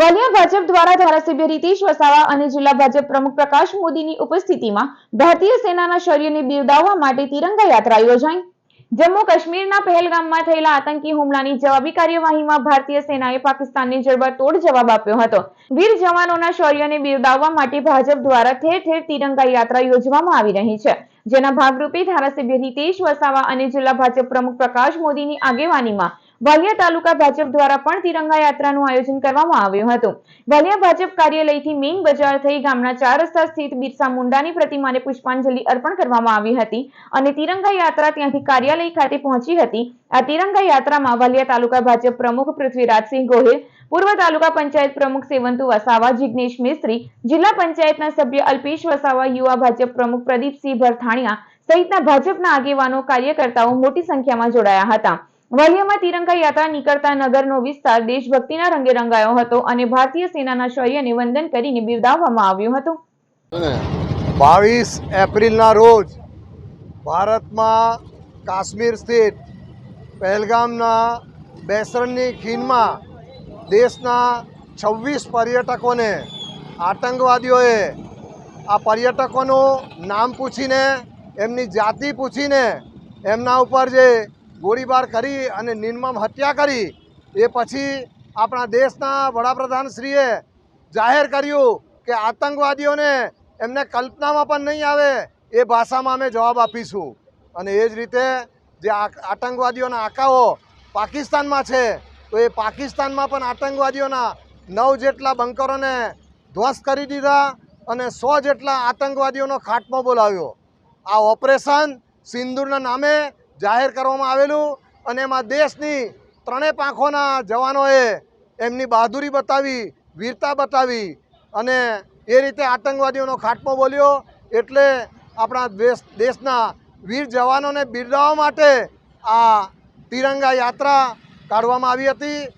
વાલિયા ભાજપ દ્વારા ધારાસભ્ય રીતેશ વસાવા અને જિલ્લા ભાજપ પ્રમુખ પ્રકાશ મોદીની ઉપસ્થિતિમાં ભારતીય સેનાના શૌર્યને બિરદાવવા માટે તિરંગા યાત્રા યોજાઈ. જમ્મુ કાશ્મીરના પહેલગામમાં થયેલા આતંકી હુમલાની જવાબી કાર્યવાહીમાં ભારતીય સેનાએ પાકિસ્તાનને જડબાતોડ જવાબ આપ્યો હતો. વીર જવાનોના શૌર્યને બિરદાવવા માટે ભાજપ દ્વારા ઠેર ઠેર તિરંગા યાત્રા યોજવામાં આવી રહી છે. જેના ભાગરૂપે ધારાસભ્ય રીતેશ વસાવા અને જિલ્લા ભાજપ પ્રમુખ પ્રકાશ મોદીની આગેવાનીમાં વાલિયા તાલુકા ભાજપ દ્વારા પણ તિરંગા યાત્રાનું આયોજન કરવામાં આવ્યું હતું. વાલિયા ભાજપ કાર્યાલયથી મેઇન બજાર થઈ ગામના ચાર રસ્તા સ્થિત બિરસા મુંડાની પ્રતિમાને પુષ્પાંજલિ અર્પણ કરવામાં આવી હતી અને તિરંગા યાત્રા ત્યાંથી કાર્યાલય ખાતે પહોંચી હતી. આ તિરંગા યાત્રામાં વાલિયા તાલુકા ભાજપ પ્રમુખ પૃથ્વીરાજસિંહ ગોહિલ પૂર્વ તાલુકા પંચાયત પ્રમુખ સેવંતુ વસાવા, જિગ્નેશ મિસ્ત્રી, જિલ્લા પંચાયતના સભ્ય અલ્પેશ વસાવા, યુવા ભાજપ પ્રમુખ પ્રદીપસિંહ ભરથાણિયા સહિતના ભાજપના આગેવાનો, કાર્યકર્તાઓ મોટી સંખ્યામાં જોડાયા હતા. વાલિયામાં તિરંગા યાત્રા નીકળતા નગરનો વિસ્તાર દેશભક્તિના રંગે રંગાયો હતો અને ભારતીય સેનાના શૌર્યને વંદન કરીને બિરદાવવામાં આવ્યું હતું. બાવીસ એપ્રિલના રોજ ભારતમાં કાશ્મીર સ્થિત પહેલગામના બેસરણની ખીણમાં દેશના છવ્વીસ પર્યટકોને, આતંકવાદીઓએ આ પર્યટકોનું નામ પૂછીને, એમની જાતિ પૂછીને, એમના ઉપર જે ગોળીબાર કરી અને નિર્મમ હત્યા કરી, એ પછી આપણા દેશના વડાપ્રધાનશ્રીએ જાહેર કર્યું કે આતંકવાદીઓને એમને કલ્પનામાં પણ નહીં આવે, એ ભાષામાં અમે જવાબ આપીશું. અને એ જ રીતે જે આતંકવાદીઓના આંકાઓ પાકિસ્તાનમાં છે તો એ પાકિસ્તાનમાં પણ આતંકવાદીઓના નવ જેટલા બંકરોને ધ્વસ્ત કરી દીધા અને સો જેટલા આતંકવાદીઓનો ખાટમો બોલાવ્યો. આ ઓપરેશન સિંદૂરના નામે જાહેર કરવામાં આવેલું અને એમાં દેશની ત્રણેય પાંખોના જવાનોએ એમની બહાદુરી બતાવી, વીરતા બતાવી અને એ રીતે આતંકવાદીઓનો ખાટમો બોલ્યો એટલે આપણા દેશ, દેશના વીર જવાનોને બિરદાવવા માટે આ તિરંગા યાત્રા કાઢવામાં આવી હતી.